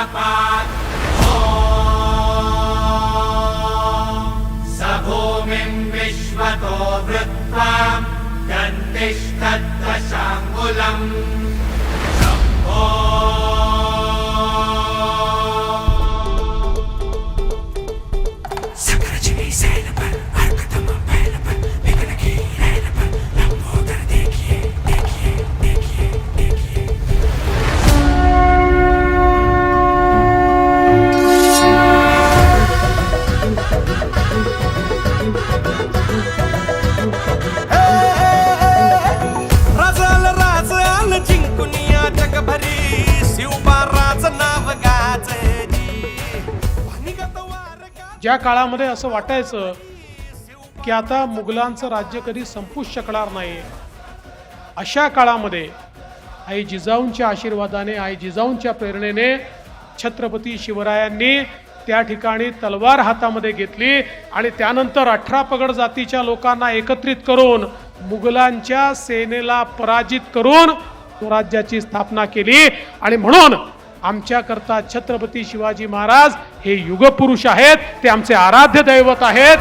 प्राणापात् ॐ स भूमिं विश्वतो वृत्वा गन्तिष्ठद्दशाङ्गुलम् ज्या काळामध्ये असं वाटायचं की आता मुघलांचं राज्य कधी संपूच शकणार नाही अशा काळामध्ये आई जिजाऊंच्या आशीर्वादाने आई जिजाऊंच्या प्रेरणेने छत्रपती शिवरायांनी त्या ठिकाणी तलवार हातामध्ये घेतली आणि त्यानंतर अठरा पगड जातीच्या लोकांना एकत्रित करून मुघलांच्या सेनेला पराजित करून स्वराज्याची स्थापना केली. आणि म्हणून आमच्याकरता छत्रपती शिवाजी महाराज हे युगपुरुष आहेत ते आमचे आराध्य दैवत आहेत.